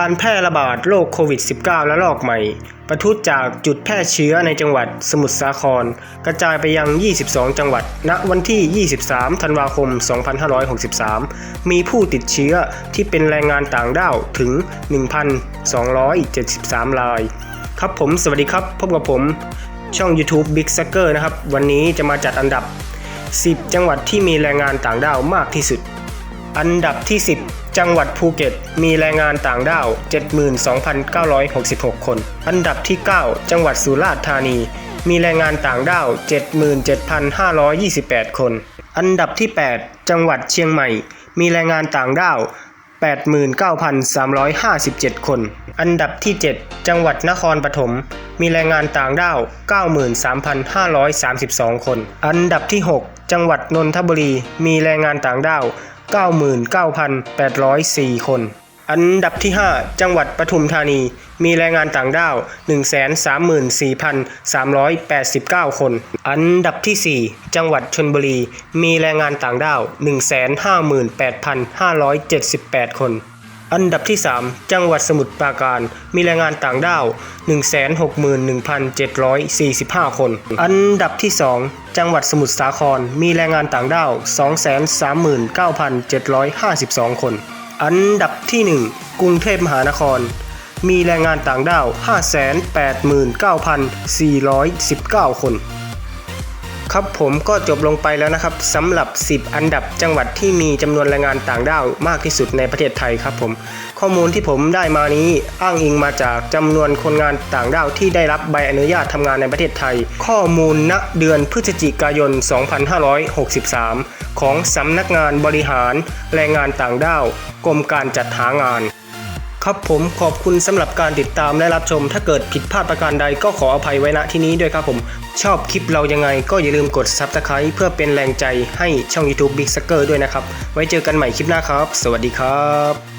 การแพร่ระบาดโรคโควิด -19 และลอกใหม่ ประทุจากจุดแพร่เชื้อในจังหวัดสมุทรสาคร กระจายไปยัง 22 จังหวัด ณ วันที่ 23 ธันวาคม 2563 มีผู้ติดเชื้อที่เป็นแรงงานต่างด้าวถึง 1,273 ราย ครับผม สวัสดีครับ พบกับผม ช่อง YouTube Big Sucker นะครับ วันนี้จะมาจัดอันดับ 10 จังหวัดที่มีแรงงานต่างด้าวมากที่สุด อันดับที่ 10 จังหวัดภูเก็ต มีแรงงานต่างด้าว 72,966 คน อันดับที่ 9 จังหวัดสุราษฎร์ธานี มีแรงงานต่างด้าว 77,528 คน อันดับที่ 8 จังหวัดเชียงใหม่ มีแรงงานต่างด้าว 89,357 คน อันดับที่ 7 จังหวัดนครปฐม มีแรงงานต่างด้าว 93,532 คน อันดับที่ 6 จังหวัดนนทบุรี มีแรงงานต่างด้าว 99,804 คน อันดับที่ 5 จังหวัดปทุมธานี มีแรงงานต่างด้าว 134,389 คน อันดับที่ 4 จังหวัดชนบุรี มีแรงงานต่างด้าว 158,578 คน อันดับที่ 3 จังหวัดสมุทรปราการ มีแรงงานต่างด้าว 161,745 คน อันดับที่ 2 จังหวัดสมุทรสาคร มีแรงงานต่างด้าว 239,752 คน อันดับที่ 1 กรุงเทพมหานคร มีแรงงานต่างด้าว 589,419 คน ครับผมก็จบลงไปแล้วนะครับสำหรับ 10 อันดับจังหวัดที่มีจำนวนแรงงานต่างด้าวมากที่สุดในประเทศไทยครับผมข้อมูลที่ผมได้มานี้อ้างอิงมาจากจำนวนคนงานต่างด้าวที่ได้รับใบอนุญาตทำงานในประเทศไทย ข้อมูลณเดือนพฤศจิกายน 2563 ของสำนักงานบริหารแรงงานต่างด้าวกรมการจัดหางาน ครับผมขอบคุณสำหรับการติดตามและรับชม ถ้าเกิดผิดพลาดประการใดก็ขออภัยไว้ณที่นี้ด้วยครับผม ชอบคลิปเรายังไงก็อย่าลืมกด Subscribe เพื่อเป็นแรงใจให้ช่อง YouTube Big Sucker ด้วยนะครับ ไว้เจอกันใหม่คลิปหน้าครับ สวัสดีครับ